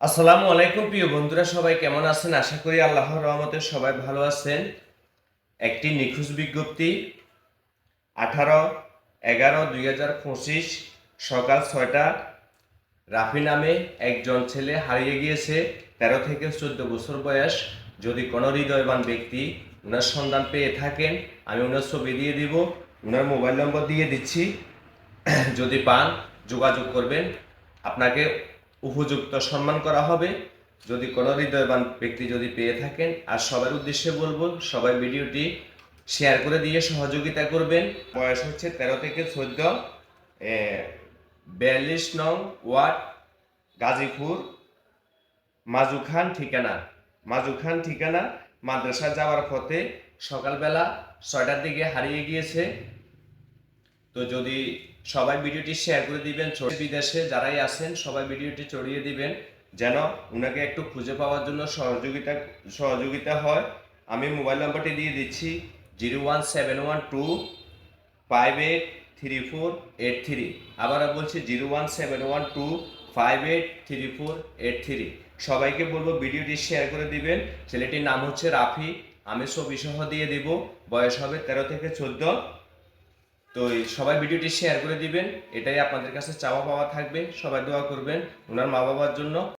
আসসালামু আলাইকুম, প্রিয় বন্ধুরা, সবাই কেমন আছেন? আশা করি আল্লাহর রহমতে সবাই ভালো আছেন। একটি নিখোঁজ বিজ্ঞপ্তি, আঠারো এগারো দুই হাজার পঁচিশ, সকাল ছয়টা। রাফি নামে একজন ছেলে হারিয়ে গিয়েছে, তেরো থেকে চোদ্দ বছর বয়স। যদি কোনো হৃদয়বান ব্যক্তি ওনার সন্ধান পেয়ে থাকেন, আমি ওনার ছবি দিয়ে দিব ওনার মোবাইল নম্বর দিয়ে দিচ্ছি। যদি পান, যোগাযোগ করবেন। আপনাকে উপযুক্ত সম্মান করা হবে। যদি কোনো হৃদয়বান ব্যক্তি যদি পেয়ে থাকেন, আর সবার উদ্দেশ্যে বলব, সবাই ভিডিওটি শেয়ার করে দিয়ে সহযোগিতা করবেন। বয়স হচ্ছে তেরো থেকে চোদ্দ বিয়াল্লিশ নং ওয়ার্ড, গাজীপুর, মাজুখান ঠিকানা। মাজুখান ঠিকানা মাদ্রাসা যাওয়ার পথে সকালবেলা ছয়টার দিকে হারিয়ে গিয়েছে। তো যদি সবাই ভিডিওটি শেয়ার করে দিবেন বিদেশে যারাই আছেন, সবাই ভিডিওটি ছড়িয়ে দিবেন, যেন উনাকে একটু খুঁজে পাওয়ার জন্য সহযোগিতা সহযোগিতা হয়। আমি মোবাইল নাম্বারটি দিয়ে দিচ্ছি zero one seven one two five eight three four eight three আবার বলছি zero one seven one two five eight three four eight three সবাইকে বলব, ভিডিওটি শেয়ার করে দিবেন। ছেলেটির নাম হচ্ছে রাফি। আমি সহ দিয়ে দিব। বয়স হবে তেরো থেকে চোদ্দ। তো এই সবাই ভিডিওটি শেয়ার করে দিবেন, এটাই আপনাদের কাছে চাওয়া পাওয়া থাকবে, সবাই দোয়া করবেন ওনার মা বাবার জন্য।